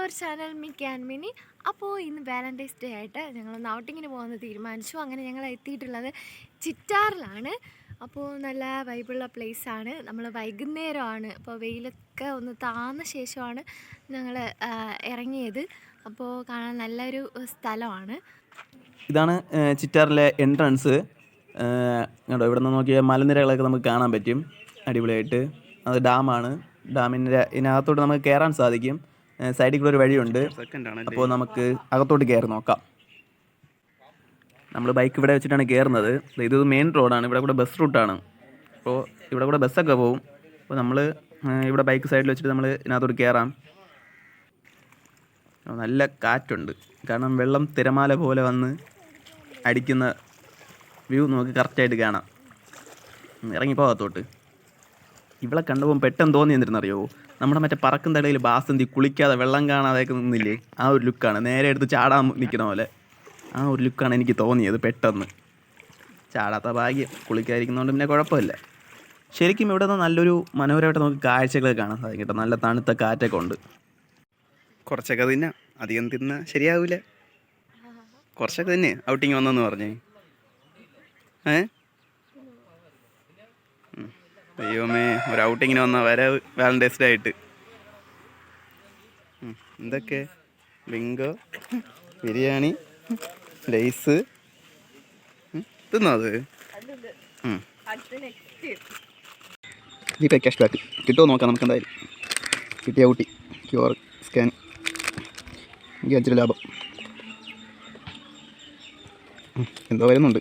Our channel me and Mini. അപ്പോൾ ഇന്ന് Valentine's day ആയിട്ട് ഞങ്ങളൊന്ന് ഔട്ടിങ്ങിന് പോകുന്നത് തീരുമാനിച്ചു. അങ്ങനെ ഞങ്ങൾ എത്തിയിട്ടുള്ളത് ചിറ്റാറിലാണ്. അപ്പോൾ നല്ല വൈബുള്ള ആണ് നമ്മൾ വൈകുന്നേരമാണ്. അപ്പോൾ വെയിലൊക്കെ ഒന്ന് താന്ന ശേഷമാണ് ഞങ്ങൾ ഇറങ്ങിയത്. അപ്പോൾ കാണാൻ നല്ലൊരു സ്ഥലമാണ്. ഇതാണ് ചിറ്റാറിലെ എൻട്രൻസ്. കേട്ടോ ഇവിടെ നിന്ന് നോക്കിയാൽ മലനിരകളൊക്കെ നമുക്ക് കാണാൻ പറ്റും. അടിപൊളിയായിട്ട്. അത് ഡാമാണ്. ഡാമിന്റെ ഇതിനകത്തോട്ട് നമുക്ക് കയറാൻ സാധിക്കും. സൈഡിൽ കൂടെ ഒരു വഴിയുണ്ട്. അപ്പോൾ നമുക്ക് അകത്തോട്ട് കയറി നോക്കാം. നമ്മൾ ബൈക്ക് ഇവിടെ വെച്ചിട്ടാണ് കയറുന്നത്. ഇത് മെയിൻ റോഡാണ് ഇവിടെ കൂടെ ബസ് റൂട്ടാണ് അപ്പോൾ ഇവിടെ കൂടെ ബസ്സൊക്കെ പോകും അപ്പോൾ നമ്മൾ ഇവിടെ ബൈക്ക് സൈഡിൽ വെച്ചിട്ട് നമ്മൾ ഇതിനകത്തോട്ട് കയറാം. നല്ല കാറ്റുണ്ട്. കാരണം വെള്ളം തിരമാല പോലെ വന്ന് അടിക്കുന്ന വ്യൂ നമുക്ക് കറക്റ്റായിട്ട് കാണാം. ഇറങ്ങിപ്പോകത്തോട്ട് ഇവളെ കണ്ടപ്പോൾ പെട്ടെന്ന് തോന്നി എന്തിരുന്നറിയോ നമ്മുടെ മറ്റേ പറക്കും തലയിൽ ബാസന്തി കുളിക്കാതെ വെള്ളം കാണാതെ നിന്നില്ലേ? ആ ഒരു ലുക്കാണ്. നേരെ എടുത്ത് ചാടാൻ നിൽക്കുന്ന പോലെ. ആ ഒരു ലുക്കാണ് എനിക്ക് തോന്നിയത് പെട്ടെന്ന്. ചാടാത്ത ഭാഗ്യം. കുളിക്കാതിരിക്കുന്നതുകൊണ്ട് പിന്നെ കുഴപ്പമില്ല. ശരിക്കും ഇവിടെ നിന്ന് നല്ലൊരു മനോഹരമായിട്ട് നമുക്ക് കാഴ്ചകളൊക്കെ കാണാൻ സാധിക്കും നല്ല തണുത്ത കാറ്റൊക്കെ ഉണ്ട്. കുറച്ചൊക്കെ തിന്നാം. അധികം തിന്ന ശരിയാവൂല. കുറച്ചൊക്കെ തന്നെ. ഔട്ടിങ് വന്നെന്ന് പറഞ്ഞേ. ഏ? ഉം. അയ്യോമേ ഒരു ഔട്ടിങ്ങിന് വന്ന വരവ് വാലന്റൈൻസ് ഡേ ആയിട്ട്. എന്തൊക്കെ ബിങ്കോ ബിരിയാണി ലൈസ്. തിന്നോ അത് ഉം. ജി ക്യാഷ് ബാക്ക് കിട്ടുമോ നോക്കാം നമുക്ക് എന്തായാലും കിട്ടിയ ഊട്ടി ക്യു ആർ സ്കാൻ എനിക്ക് അഞ്ച് ലാഭം എന്തോ വരുന്നുണ്ട്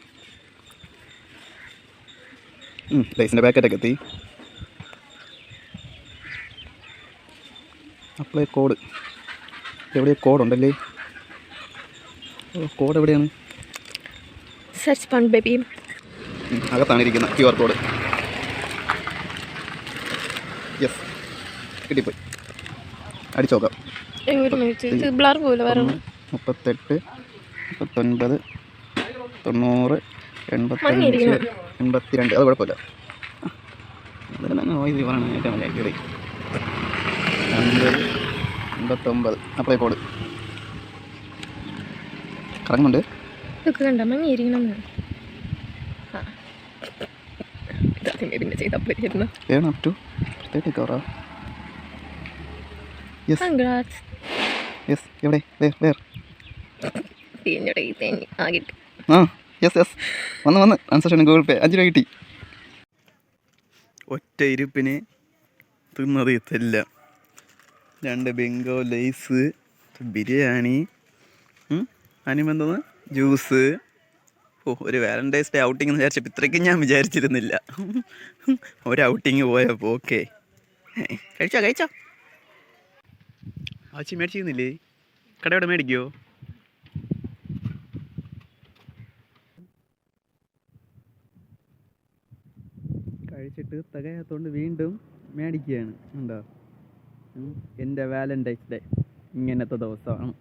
ലൈസിന്റെ പാക്കറ്റൊക്കെ എത്തി. അപ്ലൈ കോഡ് എവിടെ കോഡുണ്ടല്ലേ കോഡ് എവിടെയാണ്? സെർച്ച് ഫണ്ട് ബേബി അകത്താണ് ഇരിക്കുന്നത് ക്യു ആർ കോഡ് യെസ് കിട്ടിപ്പോയി. അടിച്ചു നോക്കാം. മുപ്പത്തെട്ട് മുപ്പത്തൊൻപത് തൊണ്ണൂറ് എൺപത്തഞ്ച് എൺപത്തിരണ്ട്. അത് കുഴപ്പമില്ല. അതിലങ്ങ് ഇത് പറയണം ഏറ്റവും വലിയ കയറി അൻപത് എൺപത്തൊമ്പത്. അപ്ലൈ കോഡ് കറങ്ങുന്നുണ്ട്. ഇതൊക്കെ കണ്ട മങ്ങിയിരിക്കണം പിന്നെ ചെയ്ത് അപ്ലൈ ചെയ്യുന്നു ഏൺ അപ് ടു തേർട്ടി കവറാ യെസ് കൺഗ്രാറ്റ്സ് യെസ് എവിടെ? വേർ വേർ തേഞ്ഞടെ തേഞ്ഞ് ആകിട്ട് ആ. യെസ് യെസ് വന്ന് വന്ന്. ട്രാൻസാക്ഷൻ ഗൂഗിൾ പേ അഞ്ച് രൂപ കിട്ടി. ഒറ്റ ഇരുപ്പിന് തിന്നത് ഇതല്ല. രണ്ട് ബിങ്കോ ലൈസ് ബിരിയാണി അനുബന്ധം ജ്യൂസ്. ഓ ഒരു വാലന്റൈൻസ് ഡേ ഔട്ടിംഗ് എന്ന് വിചാരിച്ചപ്പോൾ ഇത്രയ്ക്കും ഞാൻ വിചാരിച്ചിരുന്നില്ല. ഒരു ഔട്ടിങ് പോയപ്പോൾ ഓക്കെ. കഴിച്ചോ കഴിച്ചോ. ആച്ചി മേടിച്ചിരുന്നില്ലേ? കടയോടെ മേടിക്കുമോ കഴിച്ചിട്ട് തികയാത്തോണ്ട് വീണ്ടും മേടിക്കുകയാണ്. ഉണ്ടോ ഉം. എന്റെ വാലന്റൈൻസ് ഡേ ഇങ്ങനത്തെ ദിവസമാണ്.